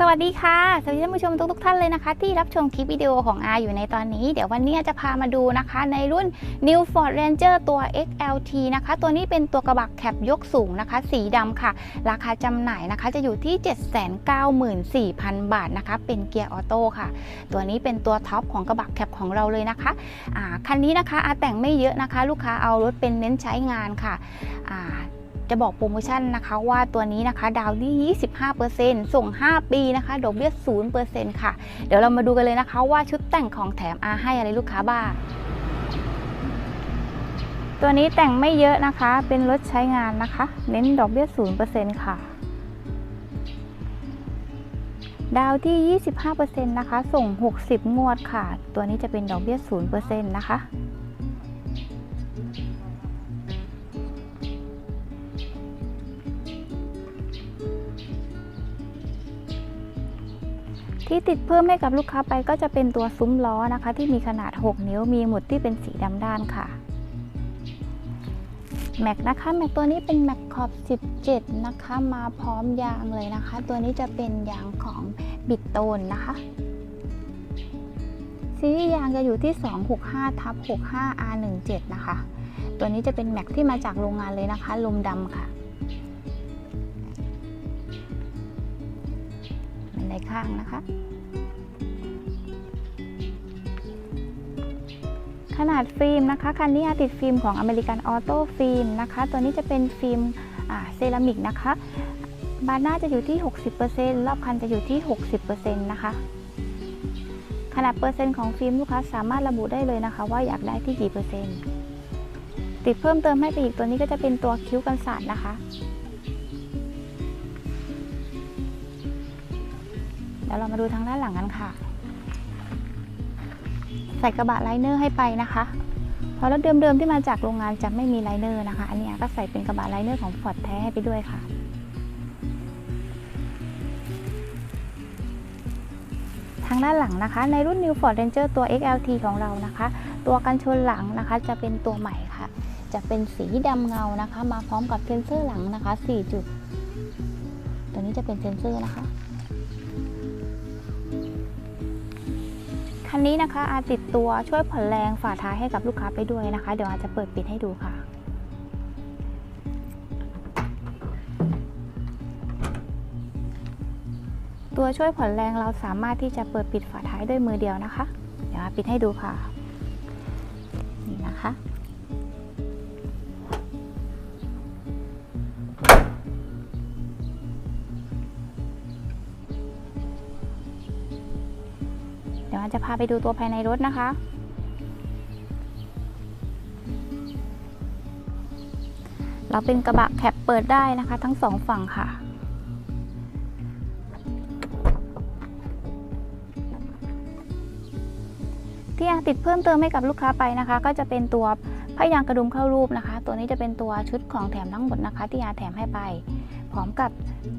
สวัสดีค่ะ สวัสดีท่านผู้ชมทุกๆท่านเลยนะคะ ที่รับชมคลิปวิดีโอของอาอยู่ในตอนนี้ เดี๋ยววันนี้จะพามาดูนะคะ ในรุ่น New Ford Ranger ตัว XLT นะคะ ตัวนี้เป็นตัวกระบะแคปยกสูงนะคะ สีดำค่ะ ราคาจำหน่ายนะคะจะอยู่ที่ 794,000 บาทนะคะ เป็นเกียร์ออโต้ค่ะ ตัวนี้เป็นตัวท็อปของกระบะแคปของเราเลยนะคะคันนี้นะคะอาแต่งไม่เยอะนะคะ ลูกค้าเอารถเป็นเน้นใช้งานค่ะ จะบอกโปรโมชั่นนะคะว่าตัวนี้นะคะดาวน์ที่ 25%ส่ง 5 ปีนะคะ ดอกเบี้ย 0%ค่ะ เดี๋ยวเรามาดูกันเลยนะคะว่าชุดแต่งของแถมอาให้อะไรลูกค้าบ้างตัวนี้แต่งไม่เยอะนะคะ เป็นรถใช้งานนะคะ เน้นดอกเบี้ย 0%ค่ะ ดาวที่ 25%นะคะ ส่ง 60 งวดค่ะ ตัวนี้จะเป็นดอกเบี้ย 0%นะคะ ที่ติดเพิ่มให้กับลูกค้าไปก็จะเป็นตัวซุ้มล้อนะคะ ที่มีขนาด 6 นิ้วมีหมุดที่เป็นสีดำด้านค่ะแม็กนะคะแม็กตัวนี้เป็นแม็กขอบ 17 นะคะมาพร้อมยางเลยนะคะ ตัวนี้จะเป็นยางของบิดโตนนะคะซีรีส์ยางจะอยู่ที่ 265ทับ65 R17 นะคะ ตัวนี้จะเป็นแม็กที่มาจากโรงงานเลยนะคะลมดำค่ะ ข้างนะคะ ขนาดฟิล์มนะคะ คันนี้ติดฟิล์มของอเมริกันออโต้ฟิล์มนะคะ ตัวนี้จะเป็นฟิล์มเซรามิกนะคะ บานหน้าจะอยู่ที่ 60%รอบคันจะอยู่ที่ 60%นะคะขนาดเปอร์เซ็นต์ของฟิล์มลูกค้าสามารถระบุได้เลยนะคะ ว่าอยากได้ที่กี่เปอร์เซ็นต์ติดเพิ่มเติมให้ไปอีกตัวนี้ก็จะเป็นตัวคิ้วกันสาดนะคะ ดี๋ยวเรามาดูทางด้านหลังกันค่ะ ใส่กระบะไลเนอร์ให้ไปนะคะเพราะรถเดิมๆที่มาจากโรงงานจะไม่มีไลเนอร์นะคะ อันนี้ก็ใส่เป็นกระบะไลเนอร์ของฟอร์ดแท้ให้ไปด้วยค่ะทางด้านหลังนะคะ ในรุ่น New Ford Ranger ตัว XLT ของเรานะคะ ตัวกันชนหลังนะคะ จะเป็นตัวใหม่ค่ะ จะเป็นสีดำเงานะคะ มาพร้อมกับเซ็นเซอร์หลังนะคะ 4 จุด ตัวนี้จะเป็นเซ็นเซอร์นะคะ คันนี้นะคะอาติดตัวช่วยผ่อนแรงฝาท้ายให้กับลูกค้าไปด้วยนะคะ เดี๋ยวอาจจะเปิดปิดให้ดูค่ะ ตัวช่วยผ่อนแรงเราสามารถที่จะเปิดปิดฝาท้ายด้วยมือเดียวนะคะ เดี๋ยวอาปิดให้ดูค่ะ นี่นะคะ ยวอาจะพาไปดูตัวภายในรถนะคะ เราเป็นกระบะแคปเปิดได้นะคะ ทั้งสองฝั่งค่ะ ที่อาติดเพิ่มเติมให้กับลูกค้าไปนะคะ ก็จะเป็นตัวผ้ายางกระดุมเข้ารูปนะคะ ตัวนี้จะเป็นตัวชุดของแถมทั้งหมดนะคะ ที่อาแถมให้ไป พร้อมกับ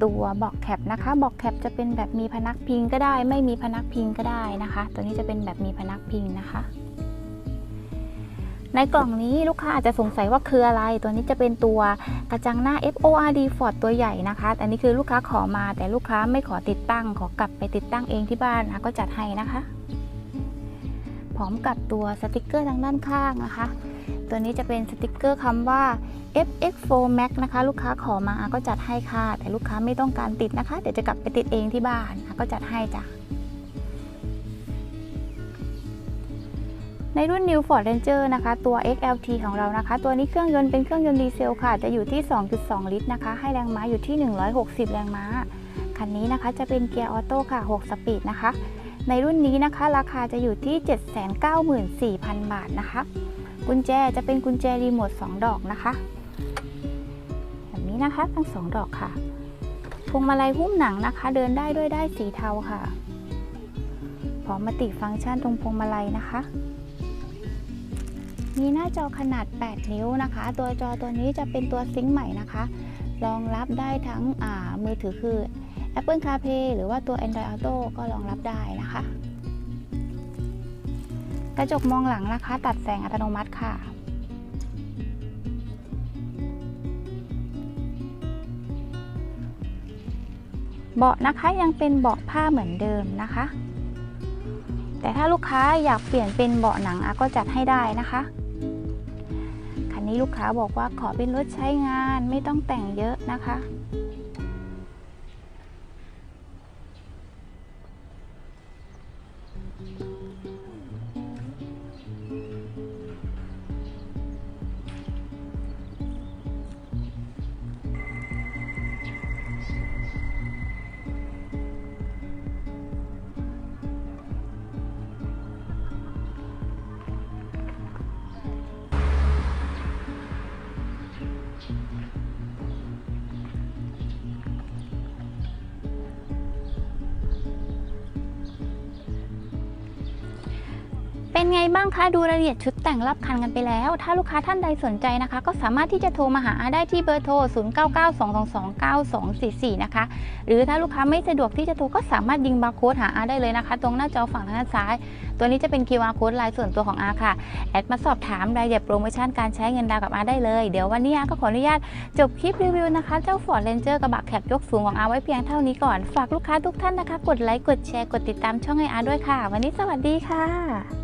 ตัวบอกแคปนะคะบอกแคปจะเป็นแบบมีพนักพิงก็ได้ ไม่มีพนักพิงก็ได้นะคะ ตัวนี้จะเป็นแบบมีพนักพิงนะคะ ในกล่องนี้ลูกค้าอาจจะสงสัยว่าคืออะไร ตัวนี้จะเป็นตัวกระจังหน้า FORD Ford ตัวใหญ่นะคะแต่นี่คือลูกค้าขอมาแต่ลูกค้าไม่ขอติดตั้ง ขอกลับไปติดตั้งเองที่บ้านนะก็จัดให้นะคะ พร้อมกับตัวสติกเกอร์ทางด้านข้างนะคะ ตัวนี้จะเป็นสติกเกอร์คำว่า FX4 Max นะคะ ลูกค้าขอมาก็จัดให้ค่ะ แต่ลูกค้าไม่ต้องการติดนะคะ เดี๋ยวจะกลับไปติดเองที่บ้านก็จัดให้จ้ะในรุ่น New Ford Ranger นะคะ ตัว XLT ของเรานะคะ ตัวนี้เครื่องยนต์เป็นเครื่องยนต์ดีเซลค่ะ จะอยู่ที่ 2.2 ลิตรนะคะ ให้แรงม้าอยู่ที่ 160 แรงม้า คันนี้นะคะจะเป็นเกียร์ออโต้ค่ะ 6 สปีดนะคะ ในรุ่นนี้นะคะ ราคาจะอยู่ที่ 794,000 บาทนะคะ กุญแจจะเป็นกุญแจรีโมท2ดอกนะคะแบบนี้นะคะทั้ง2ดอกค่ะพวงมาลัยหุ้มหนังนะคะ เดินได้ด้วยได้สีเทาค่ะพร้อมมัลติฟังก์ชันตรงพวงมาลัยนะคะ มีหน้าจอขนาด 8 นิ้วนะคะ ตัวจอตัวนี้จะเป็นตัวซิงค์ใหม่นะคะ รองรับได้ทั้งมือถือคือ Apple CarPlay หรือว่าตัว Android Auto ก็รองรับได้นะคะ กระจกมองหลังนะคะ ตัดแสงอัตโนมัติค่ะ เบาะนะคะยังเป็นเบาะผ้าเหมือนเดิมนะคะ แต่ถ้าลูกค้าอยากเปลี่ยนเป็นเบาะหนังอาก็จัดให้ได้นะคะคันนี้ลูกค้าบอกว่าขอเป็นรถใช้งานไม่ต้องแต่งเยอะนะคะ เป็นไงบ้างคะดูรายละเอียดชุดแต่งรอบคันกันไปแล้ว ถ้าลูกค้าท่านใดสนใจนะคะ ก็สามารถที่จะโทรมาหาอาได้ที่เบอร์โทร 0992229244 นะคะ หรือถ้าลูกค้าไม่สะดวกที่จะโทรก็สามารถยิงบาร์โค้ดหาอาได้เลยนะคะ ตรงหน้าจอฝั่งทางด้านซ้าย ตัวนี้จะเป็น QR code ลายส่วนตัวของอาค่ะ แอดมาสอบถามรายละเอียดโปรโมชั่นการใช้เงินดาวกับอาได้เลย เดี๋ยววันนี้อาก็ขออนุญาตจบคลิปรีวิวนะคะเจ้า Ford Ranger กระบะแคปยกสูงของอาไว้เพียงเท่านี้ก่อนฝากลูกค้าทุกท่านนะคะ กดไลค์กดแชร์กดติดตามช่องให้อาด้วยค่ะ วันนี้สวัสดีค่ะ